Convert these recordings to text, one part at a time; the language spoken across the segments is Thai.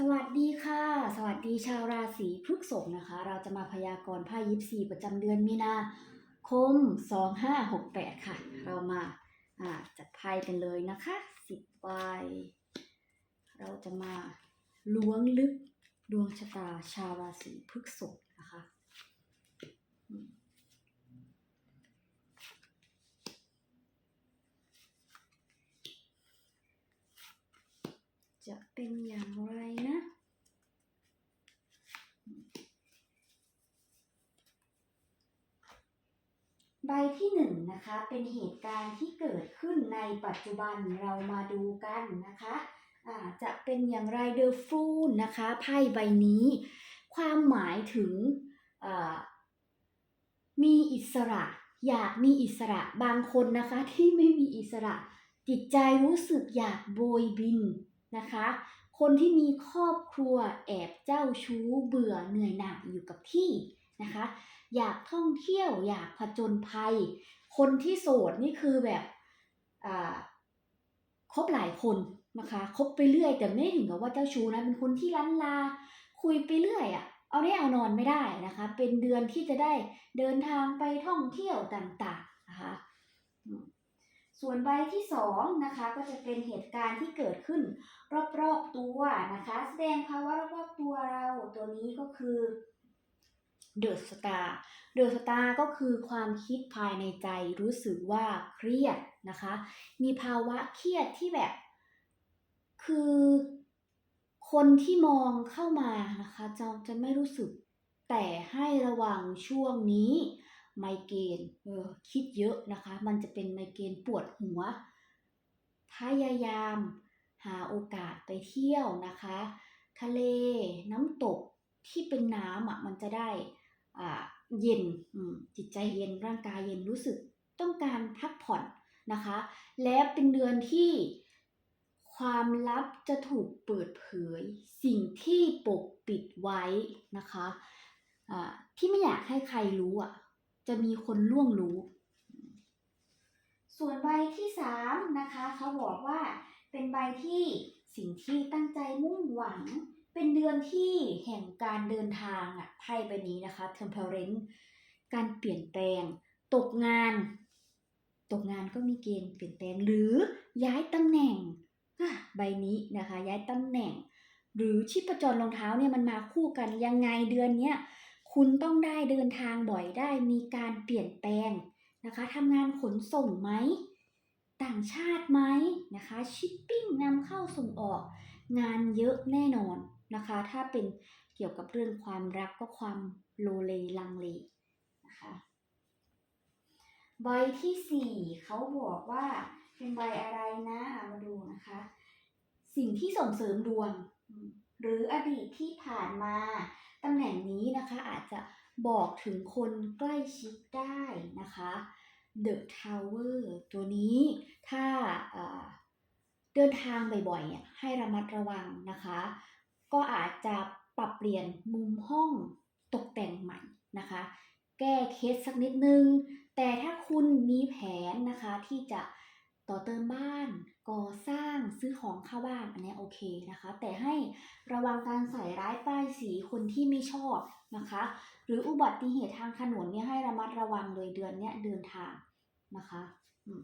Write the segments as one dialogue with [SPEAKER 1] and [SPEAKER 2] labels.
[SPEAKER 1] สวัสดีค่ะ สวัสดีชาวราศีพฤษภนะคะ เราจะมาพยากรณ์ไพ่ยิปซีประจำเดือนมีนาคม 2568 ค่ะ เรามาอ่าจัดไพ่กันเลยนะคะ10ใบเราจะมาล้วงลึกดวงชะตาชาวราศีพฤษภนะคะจะเป็นอย่างไรนะ ใบ ที่หนึ่งนะคะเป็นเหตุการณ์ที่เกิดขึ้นในปัจจุบันเรามาดูกันนะคะอ่าจะเป็นอย่างไรเดอฟูนนะคะไพ่ใบนี้ ความหมายถึงมีอิสระ อยากมีอิสระบางคนนะคะที่ไม่มีอิสระ จิตใจรู้สึกอยากโบยบินนะคะ คนที่มีครอบครัวแอบเจ้าชู้เบื่อเหนื่อยหน่ายอยู่กับที่นะคะ อยากท่องเที่ยวอยากผจญภัย คนที่โสดนี่คือแบบอ่าคบหลายคนนะคะคบไปเรื่อยแต่ไม่ถึงกับว่าเจ้าชู้นะเป็นคนที่ล้านลา คุยไปเรื่อยอะ่ะเอาได้เอานอนไม่ได้นะคะ เป็นเดือนที่จะได้เดินทางไปท่องเที่ยวต่างๆนะคะส่วนใบที่สองนะคะก็จะเป็นเหตุการณ์ที่เกิดขึ้นรอบๆตัวนะคะ แสดงภาวะรอบๆตัวเราตัวนี้ก็คือ เดอะสตาร์เดอะสตาร์ก็คือความคิดภายในใจรู้สึกว่าเครียดนะคะ มีภาวะเครียดที่แบบ คือคนที่มองเข้ามานะคะจะจะไม่รู้สึกแต่ให้ระวังช่วงนี้ไมเกรนเออคิดเยอะนะคะ มันจะเป็นไมเกรนปวดหัว พยายามหาโอกาสไปเที่ยวนะคะ ทะเลน้ำตกที่เป็นน้ำอะมันจะได้ เย็นจิตใจเย็นร่างกายเย็นรู้สึกต้องการพักผ่อนนะคะ และเป็นเดือนที่ความลับจะถูกเปิดเผย สิ่งที่ปกปิดไว้นะคะอ่าที่ไม่อยากให้ใครรู้อะจะมีคนล่วงรู้ ส่วนใบที่สามนะคะเขาบอกว่าเป็นใบที่สิ่งที่ตั้งใจมุ่งหวัง เป็นเดือนที่แห่งการเดินทางอะไพ่ใบนี้นะคะ temperance การเปลี่ยนแปลง ตกงาน ตกงานก็มีเกณฑ์เปลี่ยนแปลงหรือย้ายตำแหน่งใบนี้นะคะ ย้ายตำแหน่ง หรือชีพจรรองเท้าเนี่ยมันมาคู่กันยังไงเดือนเนี้ยคุณต้องได้เดินทางบ่อยได้มีการเปลี่ยนแปลงนะคะทำงานขนส่งไหมต่างชาติไหมนะคะ ชิปปิ้งนำเข้าส่งออก งานเยอะแน่นอน นะคะ ถ้าเป็นเกี่ยวกับเรื่องความรักก็ความโลเลลังเลนะคะใบที่สี่เขาบอกว่าเป็นใบอะไรนะมาดูนะคะ สิ่งที่ส่งเสริมดวง หรืออดีตที่ผ่านมาตำแหน่งนี้นะคะอาจจะบอกถึงคนใกล้ชิดได้นะคะ The Tower ตัวนี้ถ้าเอ่อเดินทางบ่อยๆเนี่ยให้ระมัดระวังนะคะ ก็อาจจะปรับเปลี่ยนมุมห้องตกแต่งใหม่นะคะ แก้เคสสักนิดนึง แต่ถ้าคุณมีแผนนะคะที่จะต่อเติมบ้านก่อสร้างซื้อของเข้าบ้านอันนี้โอเคนะคะ แต่ให้ระวังการใส่ร้ายป้ายสีคนที่ไม่ชอบนะคะ หรืออุบัติเหตุทางถนนเนี่ยให้ระมัดระวังเลยเดือนเนี้ยเดินทางนะคะอืม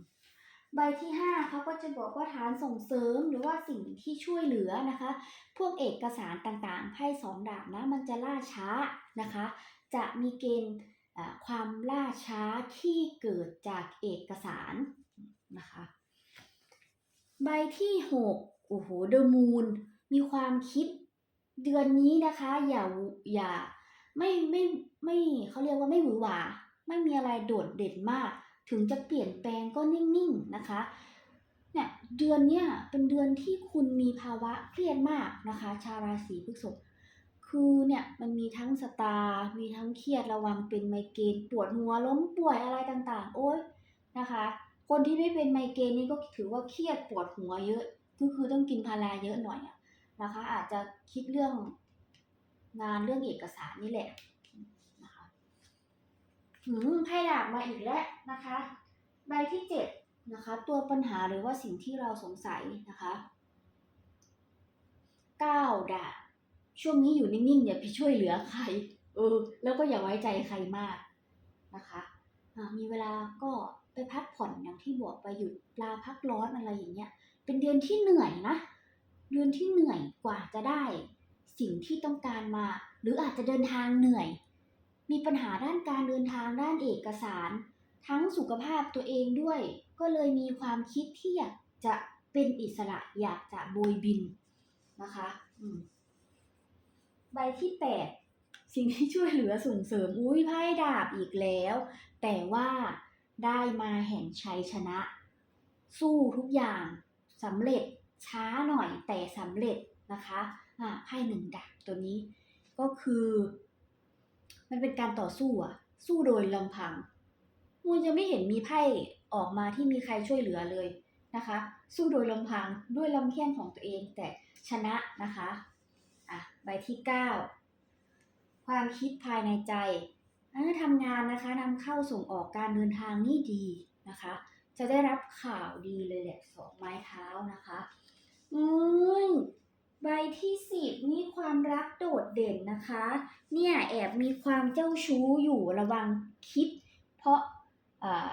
[SPEAKER 1] ใบที่ห้าเขาก็จะบอกว่าฐานส่งเสริมหรือว่าสิ่งที่ช่วยเหลือนะคะ พวกเอกสารต่างๆไพ่สองดาบนะมันจะล่าช้านะคะ จะมีเกณฑ์ความล่าช้าที่เกิดจากเอกสารนะคะ ใบที่หกโอ้โหเดอะมูนมีความคิดเดือนนี้นะคะ อย่าอย่าไม่ไม่ไม่เขาเรียกว่าไม่หวือหวา ไม่มีอะไรโดดเด่นมาก ถึงจะเปลี่ยนแปลงก็นิ่งๆนะคะเนี่ยเดือนเนี้ยเป็นเดือนที่คุณมีภาวะเครียดมากนะคะ ชาวราศีพฤษภคือเนี่ยมันมีทั้งสตาร์มีทั้งเครียดระวังเป็นไมเกรนปวดหัวล้มป่วยอะไรต่างๆ โอ๊ยนะคะ คนที่ไม่เป็นไมเกรนนี่ก็ถือว่าเครียดปวดหัวเยอะก็คือต้องกินพาราเยอะหน่อยนะคะ อาจจะคิดเรื่องงานเรื่องเอกสารนี่แหละ หืมไพ่ดาบมาอีกแล้วนะคะ ใบที่เจ็ดนะคะ ตัวปัญหาหรือว่าสิ่งที่เราสงสัยนะคะเก้าดาบช่วงนี้อยู่นิ่งๆอย่าไปช่วยเหลือใครเออแล้วก็อย่าไว้ใจใครมากนะคะมีเวลาก็ไปพักผ่อนอย่างที่บอกไปหยุดลาพักร้อนอะไรอย่างเงี้ย เป็นเดือนที่เหนื่อยนะ เดือนที่เหนื่อยกว่าจะได้ สิ่งที่ต้องการมา หรืออาจจะเดินทางเหนื่อย มีปัญหาด้านการเดินทางด้านเอกสาร ทั้งสุขภาพตัวเองด้วย ก็เลยมีความคิดที่อยากจะเป็นอิสระอยากจะโบยบินนะคะอืมใบที่แปดสิ่งที่ช่วยเหลือส่งเสริมอุ้ยไพ่ดาบอีกแล้ว แต่ว่าได้มาแห่งชัยชนะ สู้ทุกอย่างสำเร็จช้าหน่อยแต่สำเร็จนะคะอ่าไพ่หนึ่งดาบตัวนี้ ก็คือ มันเป็นการต่อสู้อะสู้โดยลำพังมันจะไม่เห็นมีไพ่ออกมาที่มีใครช่วยเหลือเลยนะคะ สู้โดยลำพังด้วยลำแข้งของตัวเองแต่ชนะนะคะอะใบที่เก้าความคิดภายในใจอ่าทำงานนะคะนำเข้าส่งออกการเดินทางนี่ดีนะคะ จะได้รับข่าวดีเลยแหละสองไม้เท้านะคะ อืม ใบที่สิบนี่ความรักโดดเด่นนะคะ เนี่ยแอบมีความเจ้าชู้อยู่ระวังคิด เพราะอ่า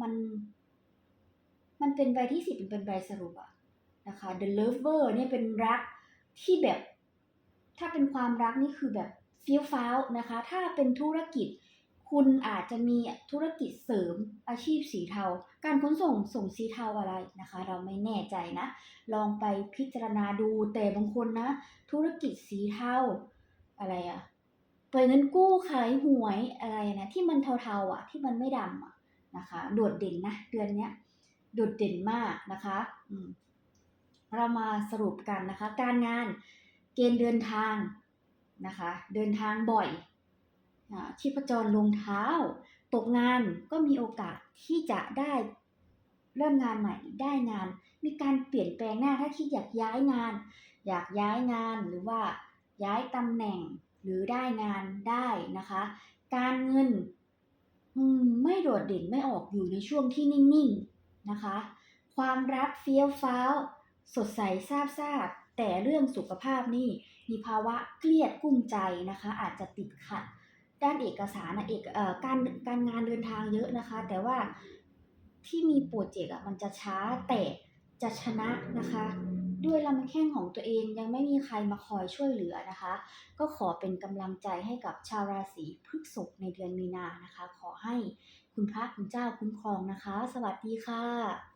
[SPEAKER 1] มัน มันเป็นใบที่สิบเป็นใบสรุปอะนะคะ The Lover เนี่ยเป็นรักที่แบบ ถ้าเป็นความรักนี่คือแบบเฟี้ยวฟ้าวนะคะ ถ้าเป็นธุรกิจ คุณอาจจะมีธุรกิจเสริมอาชีพสีเทา การขนส่งส่งสีเทาอะไรนะคะ เราไม่แน่ใจนะ ลองไปพิจารณาดูแต่บางคนนะ ธุรกิจสีเทาอะไรอะปล่อยเงินกู้ขายหวยอะไรนะที่มันเทาๆอะที่มันไม่ดำอะนะคะโดดเด่นนะเดือนเนี้ยโดดเด่นมากนะคะอืเรามาสรุปกันนะคะ การงานเกณฑ์เดินทางนะคะ เดินทางบ่อยอาชีพจรลงเท้า ตกงานก็มีโอกาสที่จะได้เริ่มงานใหม่ได้งาน มีการเปลี่ยนแปลงหน้าถ้าคิดอยากย้ายงาน อยากย้ายงานหรือว่าย้ายตำแหน่งหรือได้งานได้นะคะ การเงินไม่โดดเด่นไม่ออกอยู่ในช่วงที่นิ่งๆนะคะ ความรักเฟี้ยวฟ้าว สดใสซาบซ่าแต่เรื่องสุขภาพนี่มีภาวะเครียดกุ้มใจนะคะ อาจจะติดขัด ด้านเอกสารนะเอกเอ่อการการงานเดินทางเยอะนะคะ แต่ว่าที่มีโปรเจกต์อะมันจะช้าแต่จะชนะนะคะ ด้วยลำแข้งของตัวเองยังไม่มีใครมาคอยช่วยเหลือนะคะ ก็ขอเป็นกำลังใจให้กับชาวราศีพฤษภในเดือนมีนานะคะ ขอให้คุณพระคุณเจ้าคุ้มครองนะคะ สวัสดีค่ะ